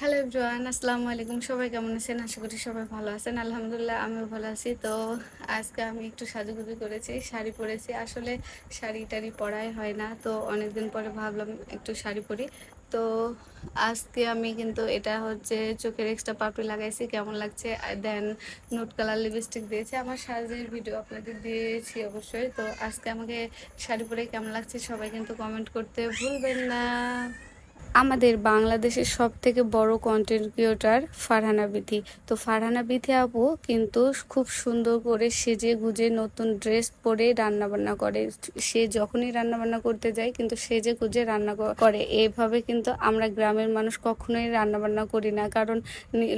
Hello everyone আসসালামু আলাইকুম। সবাই কেমন আছেন? আশা করি সবাই ভালো আছেন। আলহামদুলিল্লাহ, আমিও ভালো আছি। তো আজকে আমি একটু সাজুগুজু করেছি, শাড়ি পরেছি। আসলে শাড়ি টাড়ি পরাই হয় না, তো অনেকদিন পরে ভাবলাম একটু শাড়ি পরি। তো আজকে আমি কিন্তু এটা হচ্ছে চোখের এক্সট্রা পাপড়ি লাগাইছি, কেমন লাগছে? দেন নোট কালার লিপস্টিক দিয়েছে। আমার সাজের ভিডিও আপনাদের দিয়েছি অবশ্যই। তো আজকে আমাকে শাড়ি পরে কেমন লাগছে সবাই কিন্তু কমেন্ট করতে ভুলবেন না। আমাদের বাংলাদেশের সব থেকে বড় কন্টেন্ট ক্রিয়েটার ফারহানা বিথি। তো ফারহানা বিথি আপু কিন্তু খুব সুন্দর করে সেজে গুজে নতুন ড্রেস পরে রান্না বান্না করে। সে যখনই রান্না বান্না করতে যায় কিন্তু সেজে গুজে রান্না করে। এইভাবে কিন্তু আমরা গ্রামের মানুষ কখনোই রান্না বান্না করি না। কারণ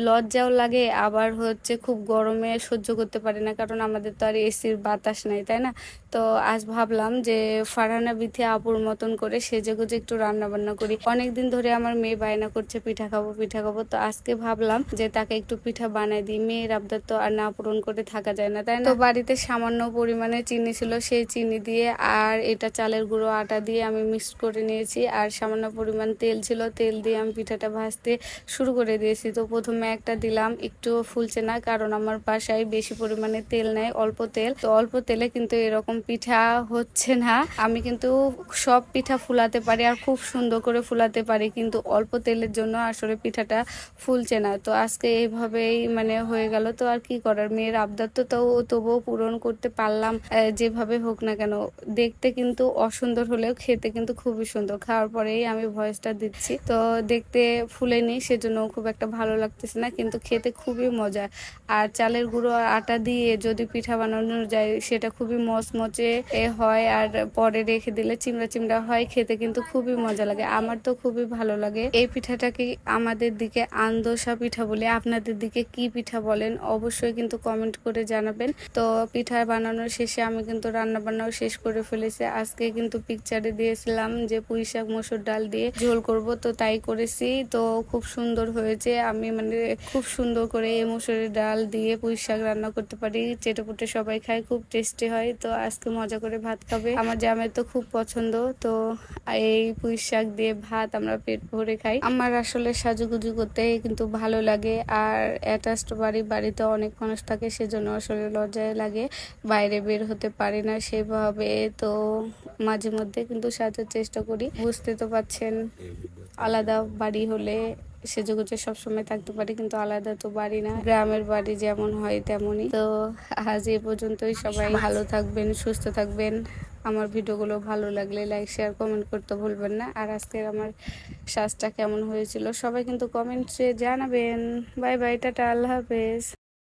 লজ্জাও লাগে, আবার হচ্ছে খুব গরমে সহ্য করতে পারি না। কারণ আমাদের তো আর এসির বাতাস নাই, তাই না? তো আজ ভাবলাম যে ফারহানা বিথি আপুর মতন করে সেজে গুজে একটু রান্না বান্না করি। অনেকদিন ধরে আমার মেয়ে বায়না করছে, পিঠা খাব পিঠা খাব। তো আজকে ভাবলাম যে তাকে একটু পিঠা বানাই দিই। মেয়ের আবদার তো আর না পূরণ করে থাকা যায় না, তাই না? তো বাড়িতে সামান্য পরিমাণে চিনি ছিল, সেই চিনি দিয়ে আর এটা চালের গুঁড়ো আটা দিয়ে আমি মিক্স করে নিয়েছি। আর সামান্য পরিমাণ তেল ছিল, তেল দিয়ে আমি পিঠাটা ভাজতে শুরু করে দিয়েছি। তো প্রথমে একটা দিলাম একটু ফুলছে না, কারণ আমার বাসায় বেশি পরিমাণে তেল নেয় অল্প তেল। তো অল্প তেলে কিন্তু এরকম পিঠা হচ্ছে না। আমি কিন্তু সব পিঠা ফুলাতে পারি আর খুব সুন্দর করে ফুলাতে পারি। কিন্তু অল্প তেলের জন্য আসলে পিঠাটা ফুলছে না। তো আজকে এইভাবেই মানে হয়ে গেল। তো আর কি করার? মেয়ের আবদার তো তাও তবুও পূরণ করতে পারলাম যেভাবে হোক না কেন। দেখতে কিন্তু অসুন্দর হলেও খেতে কিন্তু খুবই সুন্দর। খাওয়ার পরেই আমি ভয়েসটা দিচ্ছি। তো দেখতে ফুলেনি সেজন্য খুব একটা ভালো লাগতেছে না, কিন্তু খেতে খুবই মজা। আর চালের গুঁড়ো আর আটা দিয়ে যদি পিঠা বানানো যায়, সেটা খুবই মচমচে হয়। আর পরে রেখে দিলে চিমড়া চিমড়া হয়, খেতে কিন্তু খুবই মজা লাগে। আমার তো খুবই ভালো লাগে। এই পিঠাটাকে আমাদের দিকে আন্দোসা পিঠা বলে আপনাদের দিকে কি পিঠা বলেন অবশ্যই কিন্তু কমেন্ট করে জানাবেন। তো পিঠা বানানোর শেষে আমি কিন্তু রান্না বান্নাও শেষ করে ফেলেছি। আজকে কিন্তু পিকচারে দিয়েছিলাম যে পুঁই শাক, মসুর ডাল দিয়ে ঝোল করব, তো তাই করেছি। তো খুব সুন্দর হয়েছে। আমি মানে খুব সুন্দর করে এই মসুরের ডাল দিয়ে পুঁই শাক রান্না করতে পারি। চেটে পুটে সবাই খায়, খুব টেস্টি হয়। তো আজকে মজা করে ভাত খাবে। আমার জামের তো খুব পছন্দ। তো এই পুঁই শাক দিয়ে ভাত আমরা পেট ভরে খাই। আমার আসলে সাজুগুজু করতে কিন্তু ভালো লাগে আর অ্যাটাচড বাড়ি, বাড়িতে অনেক মানুষ থাকে, সেজন্য আসলে লজ্জায় লাগে। বাইরে বের হতে পারি না সেভাবে, তো মাঝে মধ্যে কিন্তু সাজার চেষ্টা করি। বুঝতে তো পাচ্ছেন আলাদা বাড়ি হলে সেজেগুজে সবসময় থাকতে পারি, কিন্তু আলাদা তো বাড়ি না। গ্রামের বাড়ি যেমন হয় তেমনই। তো আজ এ পর্যন্তই, সবাই ভালো থাকবেন, সুস্থ থাকবেন। আমার ভিডিওগুলো ভালো লাগলে লাইক শেয়ার কমেন্ট করতে ভুলবেন না। আর আজকের আমার শ্বাসটা কেমন হয়েছিল, সবাই কিন্তু কমেন্টসে জানাবেন। বাই বাই টাটা, আল্লাহ হাফেজ।